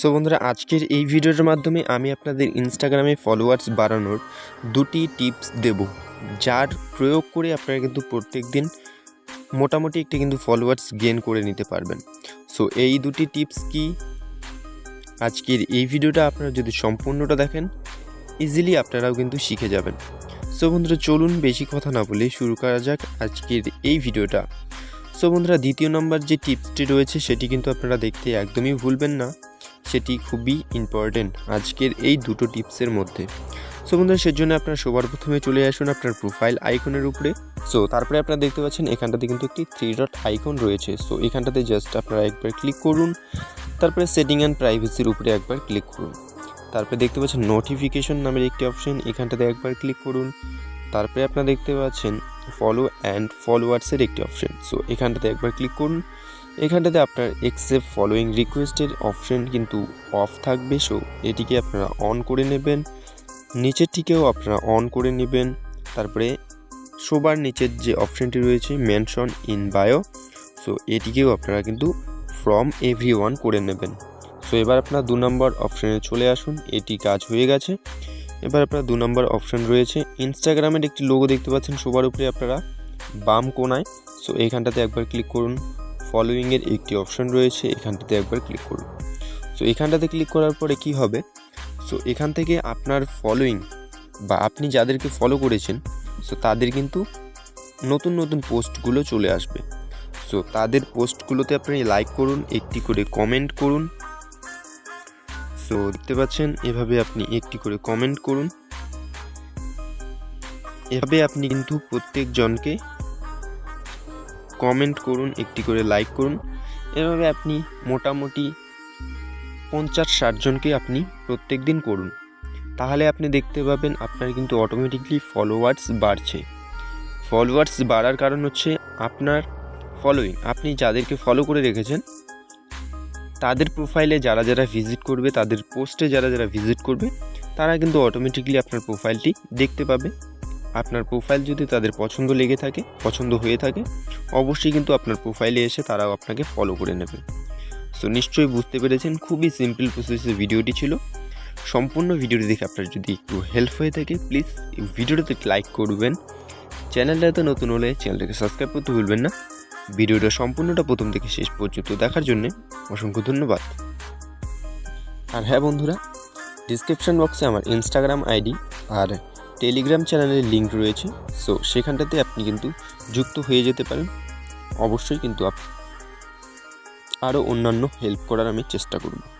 So বন্ধুরা, আজকের এই ভিডিওর মাধ্যমে আমি আপনাদের ইনস্টাগ্রামে ফলোয়ার্স বাড়ানোর দুটি টিপস দেব, যার প্রয়োগ করে আপনারা কিন্তু প্রত্যেক দিন মোটামুটি একটি কিন্তু ফলোয়ার্স গেন করে নিতে পারবেন। সো এই দুটি টিপস কি? আজকের এই ভিডিওটা আপনারা যদি সম্পূর্ণটা দেখেন ইজিলি আপনারাও কিন্তু শিখে যাবেন। সো বন্ধুরা, চলুন বেশি কথা না বলে শুরু করা যাক আজকের এই ভিডিওটা। সো বন্ধুরা, দ্বিতীয় নম্বর যে টিপসটি রয়েছে, সেটি কিন্তু আপনারা দেখতে একদমই ভুলবেন না। সেটি খুবই ইম্পর্টেন্ট আজকের এই দুটো টিপসের মধ্যে। সো বন্ধুরা, সেজন্য আপনারা সবার প্রথমে চলে আসুন আপনার প্রোফাইল আইকনের উপরে। সো তারপরে আপনারা দেখতে পাচ্ছেন এখানটাতে কিন্তু একটি থ্রি ডট আইকন রয়েছে। সো এখানটাতে জাস্ট আপনারা একবার ক্লিক করুন। তারপরে সেটিং অ্যান্ড প্রাইভেসির উপরে একবার ক্লিক করুন। তারপরে দেখতে পাচ্ছেন নোটিফিকেশন নামের একটি অপশন এখানটাতে একবার ক্লিক করুন। তারপরে আপনারা দেখতে পাচ্ছেন ফলো অ্যান্ড ফলোয়ার্সের একটি অপশন সো এখানটাতে একবার ক্লিক করুন। এখানটাতে আপনার এক্সেপ্ট ফলোয়িং রিকোয়েস্টের অপশন কিন্তু অফ থাকবে। সো এটিকে আপনারা অন করে নেবেন। নিচের ঠিকেও আপনারা অন করে নেবেন। তারপরে সবার নিচের যে অপশনটি রয়েছে মেনশন ইন বায়ো সো এটিকেও আপনারা কিন্তু ফ্রম এভরি ওয়ান করে নেবেন। সো এবার আপনার দু নম্বর অপশানে চলে আসুন। এটি কাজ হয়ে গেছে। এবার আপনার দু নম্বর অপশান রয়েছে। ইনস্টাগ্রামের একটি লোগো দেখতে পাচ্ছেন, সবার উপরে আপনারা বাম কোনায়। সো এইখানটাতে একবার ক্লিক করুন। ফলোয়িংয়ের একটি অপশন রয়েছে, এখানটাতে একবার ক্লিক করুন। সো এখানটাতে ক্লিক করার পরে কি হবে? সো এখান থেকে আপনার ফলোয়িং বা আপনি যাদেরকে ফলো করেছেন সো তাদের কিন্তু নতুন নতুন পোস্টগুলো চলে আসবে। সো তাদের পোস্টগুলোতে আপনি লাইক করুন, একটি করে কমেন্ট করুন। সো দেখতে পাচ্ছেন, এভাবে আপনি একটি করে কমেন্ট করুন। এভাবে আপনি কিন্তু প্রত্যেকজনকে কমেন্ট করুন, একটি করে লাইক করুন। এভাবে আপনি মোটামুটি পঞ্চাশ ষাটজনকে আপনি প্রত্যেক দিন করুন। তাহলে আপনি দেখতে পাবেন, আপনার কিন্তু অটোমেটিকলি ফলোয়ার্স বাড়ছে। ফলোয়ার্স বাড়ার কারণ হচ্ছে আপনার ফলোয়িং আপনি যাদেরকে ফলো করে রেখেছেন তাদের প্রোফাইলে যারা যারা ভিজিট করবে, তাদের পোস্টে যারা যারা ভিজিট করবে, তারা কিন্তু অটোমেটিকলি আপনার প্রোফাইলটি দেখতে পাবে। আপনার প্রোফাইল যদি তাদের পছন্দ লেগে থাকে, পছন্দ হয়ে থাকে, অবশ্যই কিন্তু আপনার প্রোফাইলে এসে তারাও আপনাকে ফলো করে নেবে। সো নিশ্চয়ই বুঝতে পেরেছেন, খুবই সিম্পল প্রসেসে ভিডিওটি ছিল। সম্পূর্ণ ভিডিওটি দেখে আপনার যদি একটু হেল্প হয়ে থাকে প্লিজ ভিডিওটাতে লাইক করবেন। চ্যানেলটা চ্যানেলটাতে নতুন হলে চ্যানেলটাকে সাবস্ক্রাইব করতে ভুলবেন না। ভিডিওটা সম্পূর্ণটা প্রথম থেকে শেষ পর্যন্ত দেখার জন্য অসংখ্য ধন্যবাদ। আর হ্যাঁ বন্ধুরা ডিসক্রিপশন বক্সে আমার ইনস্টাগ্রাম আইডি আর টেলিগ্রাম চ্যানেলের লিঙ্ক রয়েছে সো সেখানটাতে আপনি কিন্তু যুক্ত হয়ে যেতে পারেন। অবশ্যই কিন্তু আপ আরও অন্যান্য হেল্প করার আমি চেষ্টা করব।